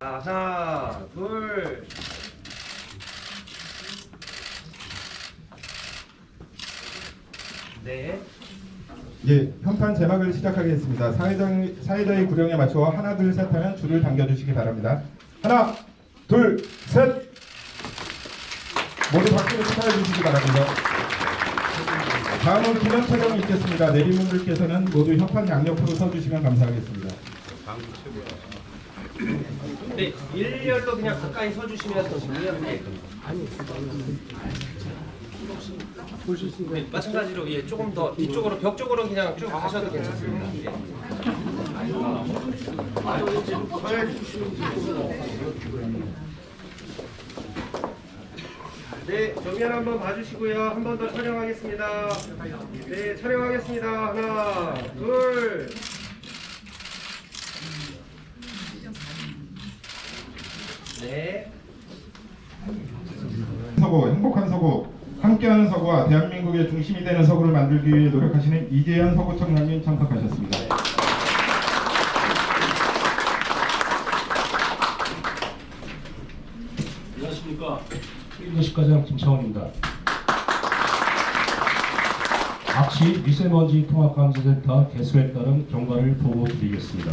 자, 하나, 둘. 네. 예, 현판 제막을 시작하겠습니다. 사회장, 사회자의 구령에 맞춰 하나, 둘, 셋 하면 줄을 당겨주시기 바랍니다. 하나, 둘, 셋! 모두 박수로 축하해 주시기 바랍니다. 다음은 기념 촬영이 있겠습니다. 내리분들께서는 모두 현판 양옆으로 서주시면 감사하겠습니다. 네, 일렬로 그냥 가까이 서주시면 더 정리하는데. 네, 마찬가지로 예, 조금 더 뒤쪽으로 벽 쪽으로 그냥 쭉 가셔도 괜찮습니다. 예. 네, 정면 한번 봐주시고요. 한 번 더 촬영하겠습니다. 네, 촬영하겠습니다. 하나, 둘. 네. 서구, 행복한 서구, 함께하는 서구와 대한민국의 중심이 되는 서구를 만들기 위해 노력하시는 이재현 서구청장님 참석하셨습니다. 안녕하십니까. 인도시과장 김창원입니다. 악시 미세먼지 통합관제센터 개소에 따른 경과를 보고 드리겠습니다.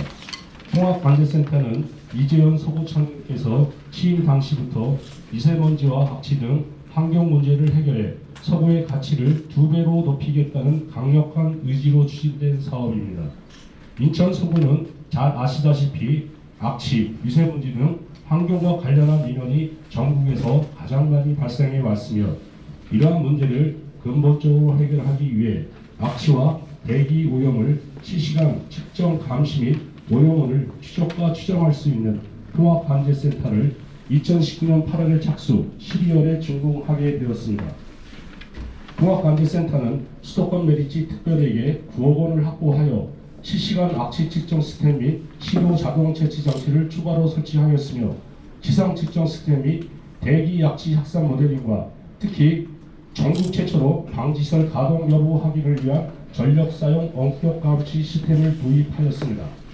통합관제센터는 이재현 서구청께서 취임 당시부터 미세먼지와 악취 등 환경 문제를 해결해 서구의 가치를 두 배로 높이겠다는 강력한 의지로 추진된 사업입니다. 인천 서구는 잘 아시다시피 악취, 미세먼지 등 환경과 관련한 민원이 전국에서 가장 많이 발생해 왔으며 이러한 문제를 근본적으로 해결하기 위해 악취와 대기 오염을 실시간 측정 감시 및 오염원을 추적과 추정할 수 있는 통합관제센터를 2019년 8월에 착수, 12월에 준공하게 되었습니다. 통합관제센터는 수도권 메리지 특별에게 9억 원을 확보하여 실시간 악취 측정 시스템 및 신호 자동 채취 장치를 추가로 설치하였으며 기상 측정 시스템 및 대기 악취 확산 모델링과 특히 전국 최초로 방지설 가동 여부 확인을 위한 전력 사용 원격 감시 시스템을 도입하였습니다.